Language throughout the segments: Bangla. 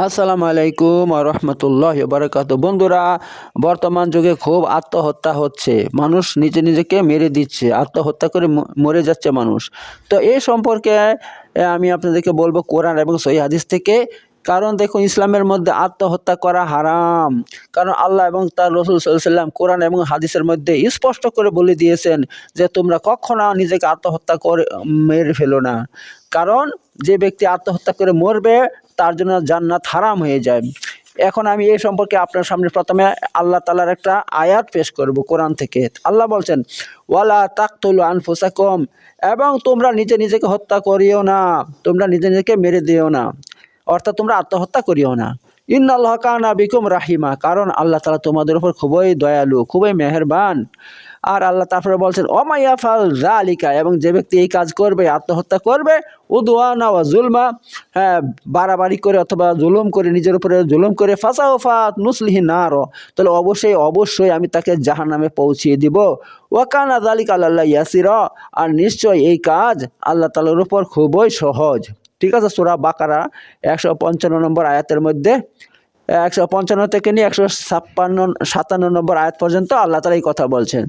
আসসালামু আলাইকুম রহমতুল্লাহ বারকাত বন্ধুরা, বর্তমান যুগে খুব আত্মহত্যা হচ্ছে। মানুষ নিজে নিজেকে মেরে দিচ্ছে, আত্মহত্যা করে মরে যাচ্ছে মানুষ। তো এই সম্পর্কে আমি আপনাদেরকে বলব কোরআন এবং সহি হাদিস থেকে। কারণ দেখুন, ইসলামের মধ্যে আত্মহত্যা করা হারাম। কারণ আল্লাহ এবং তার রসুল সাল্লাম কোরআন এবং হাদিসের মধ্যে স্পষ্ট করে বলে দিয়েছেন যে, তোমরা কখনো নিজেকে আত্মহত্যা করে, মেরে ফেলো না। কারণ যে ব্যক্তি আত্মহত্যা করে মরবে তার জন্য জান্নাত হারাম হয়ে যায়। এখন আমি এই সম্পর্কে আপনার সামনে প্রথমে আল্লাহ তালার একটা আয়াত পেশ করব কোরআন থেকে। আল্লাহ বলছেন, ওয়ালা তাকতুল আনফুসাকুম এবং তোমরা নিজে নিজেকে হত্যা করিও না, তোমরা নিজে নিজেকে মেরে দিও না। অর্থাৎ তোমরা আত্মহত্যা করিও না। ইন আল্লাহ কানা বিকুম রাহিমা, কারণ আল্লাহ তালা তোমাদের উপর খুবই দয়ালু, খুবই মেহেরবান। আর আল্লাহ তারপরে বলছেন অমাইয়া ফাল জালিকা এবং যে ব্যক্তি এই কাজ করবে, আত্মহত্যা করবে, উদওয়ানা ওয়া জুলমা হ্যাঁ বাড়াবাড়ি করে অথবা জুলুম করে নিজের উপরে জুলুম করে ফাঁসা ফাত নুসলিহি নার, তাহলে অবশ্যই অবশ্যই আমি তাকে জাহান নামে পৌঁছিয়ে দিব। ওয়াকানা জালিক আল্লাহ ইয়াসির, আর নিশ্চয় এই কাজ আল্লাহ তালার উপর খুবই সহজ। ঠিক আছে, সুরা বাকারা একশো পঞ্চান্ন নম্বর আয়াতের মধ্যে একশো পঞ্চান্ন থেকে নিয়ে একশো ছাপ্পান্ন, সাতান্ন নম্বর আয়াত পর্যন্ত আল্লাহ তালা এই কথা বলছেন।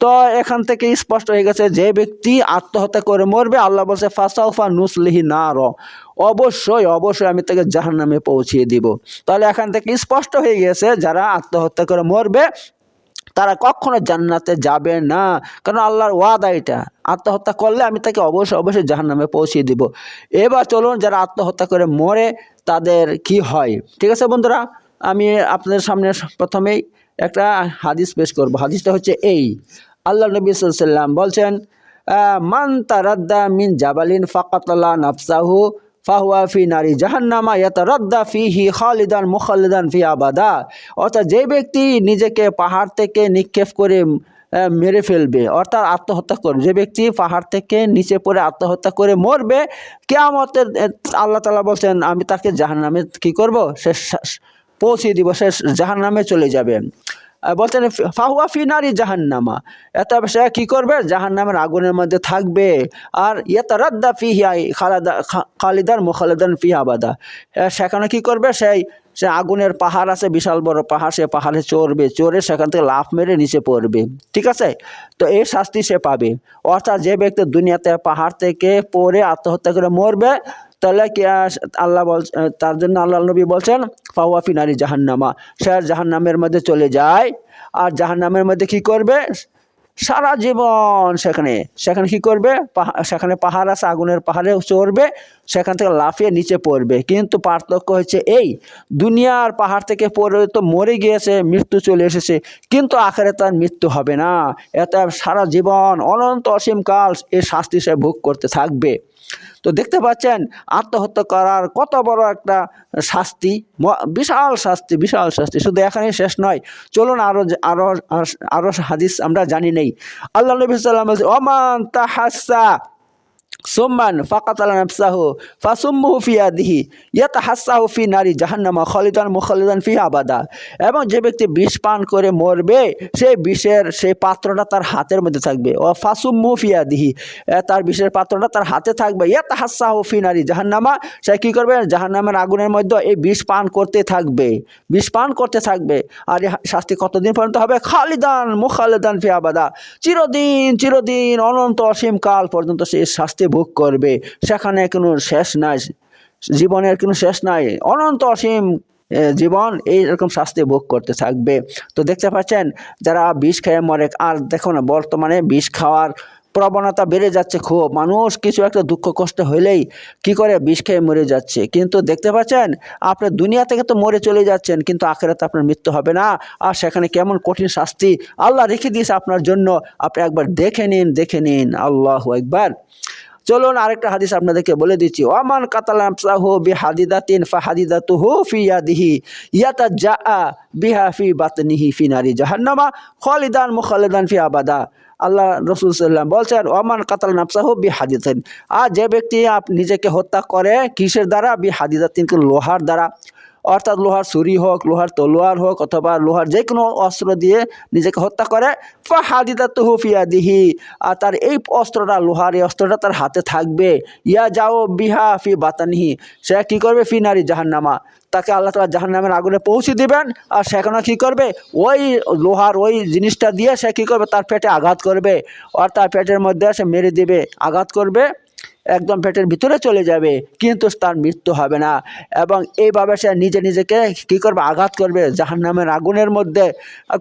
তো এখান থেকে স্পষ্ট হয়ে গেছে যে ব্যক্তি আত্মহত্যা করে মরবে, আল্লাহ বলছে, ফাসাউফা নুসলিহি না র অবশ্যই অবশ্যই আমি তাকে জাহান নামে পৌঁছিয়ে দিব। তাহলে এখান থেকে স্পষ্ট হয়ে গেছে, যারা আত্মহত্যা করে মরবে, তারা কখনো জান্নাতে যাবে না। কারণ আল্লাহর ওয়াদা এটা, আত্মহত্যা করলে আমি তাকে অবশ্যই অবশ্যই জাহান নামে পৌঁছিয়ে দিব। এবার চলুন, যারা আত্মহত্যা করে মরে তাদের কি হয়? ঠিক আছে বন্ধুরা, আমি আপনাদের সামনে প্রথমেই একটা হাদিস পেশ করব। হাদিসটা হচ্ছে এই। আল্লাহ নবী সাল্লাম বলছেন মান তারাদ্দা মিন জাবালিন ফাকাতলা নাফসাহু ফাহুয়া ফি নারী জাহান্নামা ইয়াতারাদ্দা ফিহি খালিদান মুখালিদান ফি আবাদা। অর্থাৎ যে ব্যক্তি নিজেকে পাহাড় থেকে নিক্ষেপ করে মেরে ফেলবে অর্থাৎ আত্মহত্যা করবে। যে ব্যক্তি পাহাড় থেকে নিচে পড়ে আত্মহত্যা করে মরবে কেয়ামতের আহ, আল্লাহ তালা বলছেন আমি তাকে জাহান্নামে কী করব? সে শা- পৌঁছে দিব সে জাহান্নামে চলে যাবে। বলছেন ফাহুয়া ফিনারি জাহান্নামা। এত সে কী করবে? জাহান্নামের আগুনের মধ্যে থাকবে। আর ইয়েতা রাদ্দা ফিহিয়া খালাদা খালিদার মুখালিদান ফি আবাদা। এ, সেখানে কী করবে? সেই সে আগুনের পাহাড় আছে, বিশাল বড় পাহাড়, সে পাহাড়ে চড়বে। চড়ে সেখান থেকে লাফ মেরে নিচে পড়বে। ঠিক আছে? তো এই শাস্তি সে পাবে। অর্থাৎ যে ব্যক্তি দুনিয়াতে পাহাড় থেকে পড়ে আত্মহত্যা করে মরবে, তাহলে কি আল্লাহ বল তার জন্য আল্লাহ নবী বলছেন ফাওয়াফি নারী জাহান্নামা। সে জাহান্নামের মধ্যে চলে যায়। আর জাহান্নামের মধ্যে কি করবে? সারা জীবন সেখানে। সেখানে কি করবে? সেখানে পাহাড় আছে, আগুনের পাহাড়ে চড়বে, সেখান থেকে লাফিয়ে নিচে পড়বে। কিন্তু পার্থক্য হচ্ছে এই, দুনিয়ার পাহাড় থেকে পড়ে তো মরে গিয়েছে, মৃত্যু চলে এসেছে, কিন্তু আখেরে তার মৃত্যু হবে না। এত সারা জীবন অনন্ত অসীমকাল এই শাস্তি সে ভোগ করতে থাকবে। তো দেখতে পাচ্ছেন, আত্মহত্যা করার কত বড় একটা শাস্তি বিশাল শাস্তি বিশাল শাস্তি। শুধু এখানেই শেষ নয়, চলুন আরও আরও আরও হাদিস আমরা জানি নেই। আল্লাহ নবী সাল্লাম বলছে, ওমান তাহাসা সুম্মান ফাকাতালা নাফসাহু, ফাসুম্মুহু ফি ইয়াদিহি ইয়াতাহাসাহু ফি নারী জাহান্নামা খালিদান মুখালিদান ফি আবাদা। এবং যে ব্যক্তি বিষ পান করে মরবে, সেই বিষের, সেই পাত্রটা তার হাতের মধ্যে থাকবে। ও ফাসুম্মু ফি ইয়াদিহি তার বিষের পাত্রটা তার হাতে থাকবে। ইয়াতাহাসাহু ফি নারী জাহান্নামা, সে কী করবে? জাহান্নামের আগুনের মধ্যে এই বিষ পান করতে থাকবে। বিষ পান করতে থাকবে। আর শাস্তি কতদিন পর্যন্ত হবে? খালিদান মুখালিদান ফি আবাদা। চিরদিন চিরদিন, অনন্ত অসীম কাল পর্যন্ত সে শাস্তি ভোগ করবে, সেখানে কোনো শেষ নাই। জীবনের কোনো শেষ নাই। অনন্ত অসীম জীবন এইরকম শাস্তি ভোগ করতে থাকবে। তো দেখতে পাচ্ছেন, যারা বিষ খেয়ে মরে, আর দেখো না, বর্তমানে বিষ খাওয়ার প্রবণতা বেড়ে যাচ্ছে খুব। মানুষ কিছু একটা দুঃখ কষ্ট হলেই কি করে বিষ খেয়ে মরে যাচ্ছে? কিন্তু দেখতে পাচ্ছেন আপনার দুনিয়া থেকে তো মরে চলে যাচ্ছেন, কিন্তু আখেরাতে আপনার মৃত্যু হবে না। আর সেখানে কেমন কঠিন শাস্তি আল্লাহ রেখে দিয়েছে আপনার জন্য। আপনি একবার দেখে নিন দেখে নিন। আল্লাহ একবার চলুন আরেকটা হাদিস আপনাদেরকে বলে দিচ্ছি। ওমান কাতালামসাহু বি হাদিদাতিন ফা হাদিদা তু হু ফি ইয়াদিহি ইয়াতা জা বিহা ফি বাতনিহি ফি নারী জাহান্নামা, খালিদান মুখালিদান ফি আবাদা। আল্লাহ রসুল সাল্লাম বলছেন ওমান কাতাল নাফসাহু বি হাদিদাতিন আর যে ব্যক্তি আপ নিজেকে হত্যা করে কিসের দ্বারা? বি হাদিদাতিনকে লোহার দ্বারা। অর্থাৎ লোহার ছুরি হোক, লোহার তলোয়ার হোক অথবা লোহার যে কোনো অস্ত্র দিয়ে নিজেকে হত্যা করে ফাহাদিদা তুহু ফিয়াদিহি। আর তার এই অস্ত্রটা, লোহার এই অস্ত্রটা তার হাতে থাকবে। ইয়া যাও বিহা ফি বাতানিহি। সে কী করবে? ফি নারী জাহান্নামা। তাকে আল্লাহ তালা জাহান্নামের আগুনে পৌঁছে দিবেন। আর সেখানে কী করবে? ওই লোহার ওই জিনিসটা দিয়ে সে কী করবে? তার পেটে আঘাত করবে। আর তার পেটের মধ্যে সে মেরে দিবে, আঘাত করবে। একদম পেটের ভিতরে চলে যাবে, কিন্তু তার মৃত্যু হবে না। এবং এইভাবে সে নিজে নিজেকে কী করবে? আঘাত করবে জাহান্নামের আগুনের মধ্যে।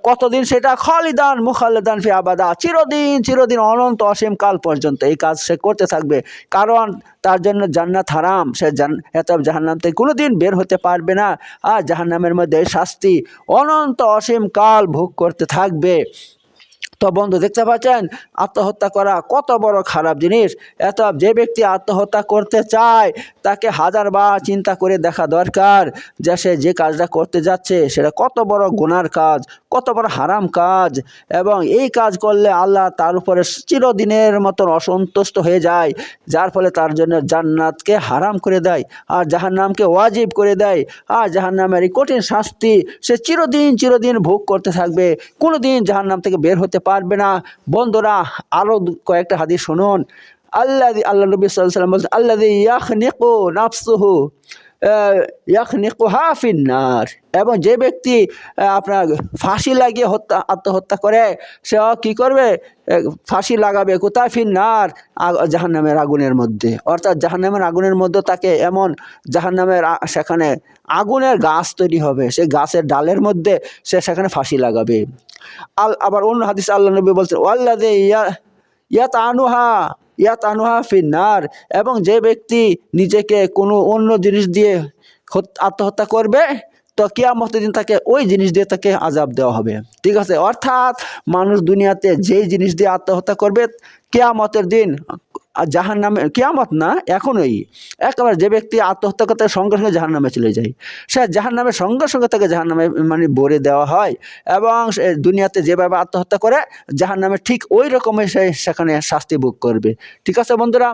কতদিন সেটা? খালিদান মুখালিদান ফি আবাদা। চিরদিন চিরদিন, অনন্ত, অসীম কাল পর্যন্ত এই কাজ সে করতে থাকবে। কারণ তার জন্য জান্নাত হারাম। সে জান, এত জাহান্নাম থেকে কোনো দিন বের হতে পারবে না। আর জাহান্নামের মধ্যে শাস্তি অনন্ত, অসীম কাল ভোগ করতে থাকবে। তো বন্ধু দেখতে পাচ্ছেন? আত্মহত্যা করা কত বড় খারাপ জিনিস। এত যে ব্যক্তি আত্মহত্যা করতে চায়, তাকে হাজারবার চিন্তা করে দেখা দরকার যে সে যে কাজটা করতে যাচ্ছে, সেটা কত বড় গুনার কাজ, কত বড় হারাম কাজ। এবং এই কাজ করলে আল্লাহ তার উপরে চিরদিনের মতন অসন্তুষ্ট হয়ে যায়, যার ফলে তার জন্য জান্নাতকে হারাম করে দেয়, আর জাহান্নামকে ওয়াজিব করে দেয়। আর জাহান্নামের এই কঠিন শাস্তি সে চিরদিন চিরদিন ভোগ করতে থাকবে। কোনো দিন জাহান্নাম থেকে বের হতে পারবে না। বন্ধুরা আরও কয়েকটা হাদিস শুনুন। আল্লাহ আল্লাহ নবী সাল্লাম বলছেন আল্লাহ ইয়াখনিকু নাফসুহু ইয়াখনিকু হাফিন্নার এবং যে ব্যক্তি আপনার ফাঁসি লাগিয়ে হত্যা, আত্মহত্যা করে, সে কি করবে? ফাঁসি লাগাবে কোথায়? ফিন্নার জাহান্নামের আগুনের মধ্যে। অর্থাৎ জাহান্নামের আগুনের মধ্যে তাকে এমন জাহান্নামের সেখানে আগুনের গাছ তৈরি হবে। সেই গাছের ডালের মধ্যে সে সেখানে ফাঁসি লাগাবে। আল, আবার অন্য হাদিস আল্লাহ নবী বলছেন ওয়াল্লাদে ইয়া ইয়াত আনুহা ইয়াত আনুহা ফিন্নার এবং যে ব্যক্তি নিজেকে কোনো অন্য জিনিস দিয়ে আত্মহত্যা করবে, তো কিয়ামতের দিন তাকে ওই জিনিস দিয়ে তাকে আজাব দেওয়া হবে। ঠিক আছে? অর্থাৎ মানুষ দুনিয়াতে যেই জিনিস দিয়ে আত্মহত্যা করবে, কেয়ামতের দিন আর জাহান নামে, কেয়ামত না, এখনই। একেবারে যে ব্যক্তি আত্মহত্যা করতে সঙ্গে সঙ্গে জাহান নামে চলে যায়, সে জাহান নামে সঙ্গে সঙ্গে তাকে জাহান নামে মানে ভরে দেওয়া হয় এবং দুনিয়াতে যেভাবে আত্মহত্যা করে, জাহান নামে ঠিক ওই রকমই সে সেখানে শাস্তি ভোগ করবে। ঠিক আছে বন্ধুরা?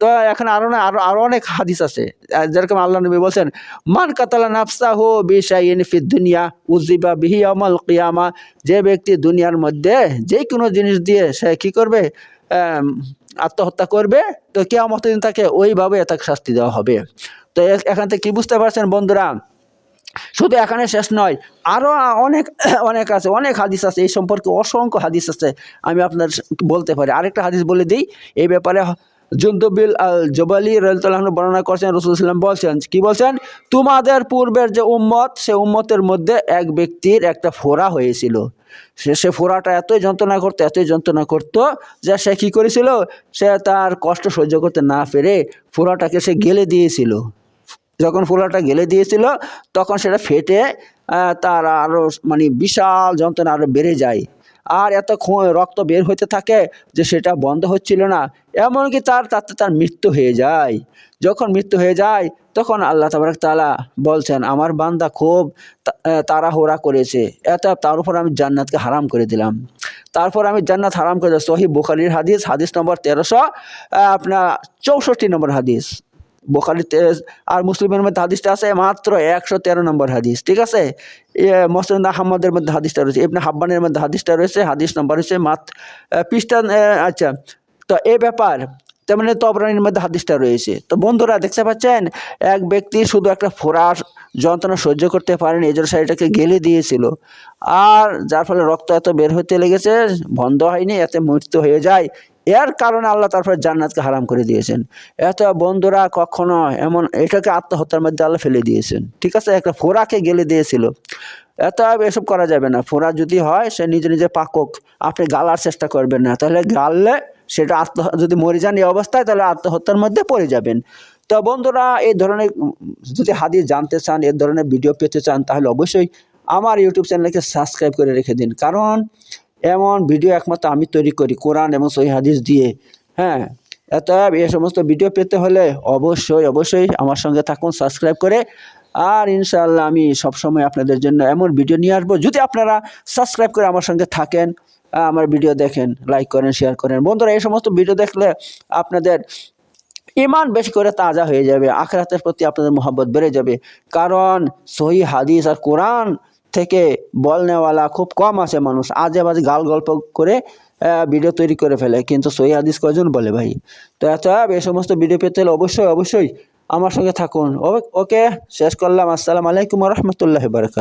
তো এখানে আরও না আরও আরও অনেক হাদিস আছে। যেরকম আল্লাহ নবী বলছেন, মান কাতালা নাফসা হো বিশাইন দুনিয়া উজিবা বিহি আমল কিয়ামা। যে ব্যক্তি দুনিয়ার মধ্যে যে কোনো জিনিস দিয়ে সে কী করবে? আত্মহত্যা করবে, তো কেয়ামত দিন তাকে ওইভাবে তাকে শাস্তি দেওয়া হবে। তো এখান থেকে কী বুঝতে পারছেন বন্ধুরা? শুধু এখানে শেষ নয় আরও অনেক অনেক আছে, অনেক হাদিস আছে, এই সম্পর্কে অসংখ্য হাদিস আছে, আমি আপনার বলতে পারি। আরেকটা হাদিস বলে দিই, এই ব্যাপারে জুন্দবিল আল জবালি রহতাল্লাহ বর্ণনা করছেন রসুলাম বলছেন, কি বলছেন? তোমাদের পূর্বের যে উম্মত, সে উম্মতের মধ্যে এক ব্যক্তির একটা ফোড়া হয়েছিল। সে সে ফোড়াটা এতই যন্ত্রণা করতো, এতই যন্ত্রণা করতো যে সে কী করেছিল? সে তার কষ্ট সহ্য করতে না পেরে ফোড়াটাকে সে গেলে দিয়েছিল। যখন ফোড়াটা গেলে দিয়েছিল, তখন সেটা ফেটে তার আরও মানে বিশাল যন্ত্রণা আরও বেড়ে যায়। আর এত রক্ত বের হতে থাকে যে সেটা বন্ধ হচ্ছিল না। এমনকি তার তাতে তার মৃত্যু হয়ে যায়। যখন মৃত্যু হয়ে যায়, তখন আল্লাহ তাবারক তালা বলছেন, আমার বান্দা খুব তাড়াহুড়া করেছে। এত তার উপর আমি জান্নাতকে হারাম করে দিলাম। তারপর আমি জান্নাত হারাম করে সহি বুখারির হাদিস হাদিস নম্বর তেরোশো আপনার চৌষট্টি নম্বর হাদিস। বোখারিতে আর মুসলিমের মধ্যে হাদিসটা আছে মাত্র একশো তেরো নম্বর হাদিস। ঠিক আছে? মোসলিম আহমদের মধ্যে হাদিসটা রয়েছে, ইবনে হাব্বানের মধ্যে হাদিসটা রয়েছে, হাদিস নম্বর হচ্ছে মাত পৃষ্ঠা আচ্ছা। তো এ ব্যাপার তেমনি তবরানির মধ্যে হাদিসটা রয়েছে। তো বন্ধুরা, দেখতে পাচ্ছেন? এক ব্যক্তি শুধু একটা ফোড়ার যন্ত্রণা সহ্য করতে পারেনি জন্য শাড়িটাকে গেলে দিয়েছিল। আর যার ফলে রক্ত এত বের হতে লেগেছে, বন্ধ হয়নি, এতে মৃত্যু হয়ে যায়। এর কারণে আল্লাহ তারপরে জান্নাতকে হারাম করে দিয়েছেন। এত বন্ধুরা, কখনো এমন এটাকে আত্মহত্যার মধ্যে আল্লাহ ফেলে দিয়েছেন। ঠিক আছে? একটা ফোড়াকে গেলে দিয়েছিল। এত এসব করা যাবে না। ফোড়া যদি হয়, সে নিজে নিজে পাকক। আপনি গালার চেষ্টা করবেন না। তাহলে গাললে সেটা আত্ম যদি মরে যান এই অবস্থায়, তাহলে আত্মহত্যার মধ্যে পড়ে যাবেন। তো বন্ধুরা এই ধরনের, যদি হাদিস জানতে চান এর ধরনের ভিডিও পেতে চান, তাহলে অবশ্যই আমার ইউটিউব চ্যানেলকে সাবস্ক্রাইব করে রেখে দিন। কারণ, এমন ভিডিও একমাত্র আমি তৈরি করি, কোরআন এবং সহি হাদিস দিয়ে। হ্যাঁ এত এই সমস্ত ভিডিও পেতে হলে অবশ্যই অবশ্যই আমার সঙ্গে থাকুন সাবস্ক্রাইব করে। আর ইনশাআল্লাহ আমি সবসময় আপনাদের জন্য এমন ভিডিও নিয়ে আসব। যদি আপনারা সাবস্ক্রাইব করে আমার সঙ্গে থাকেন আমার ভিডিও দেখেন লাইক করেন শেয়ার করেন। বন্ধুরা, এই সমস্ত ভিডিও দেখলে আপনাদের ইমান বেশি করে তাজা হয়ে যাবে, আখরাতের প্রতি আপনাদের মোহাব্বত বেড়ে যাবে। কারণ সহি হাদিস আর কোরআন থেকে বল নেওয়ালা খুব কম আছে মানুষ। আজে বাজে গাল গল্প করে ভিডিও তৈরি করে ফেলে, কিন্তু সহি হাদিস কয়জন বলে ভাই? তো এত এই সমস্ত ভিডিও পেতে হলে অবশ্যই অবশ্যই আমার সঙ্গে থাকুন। ওকে, শেষ করলাম। আসসালামু আলাইকুম রহমতুল্লাহ বারকাত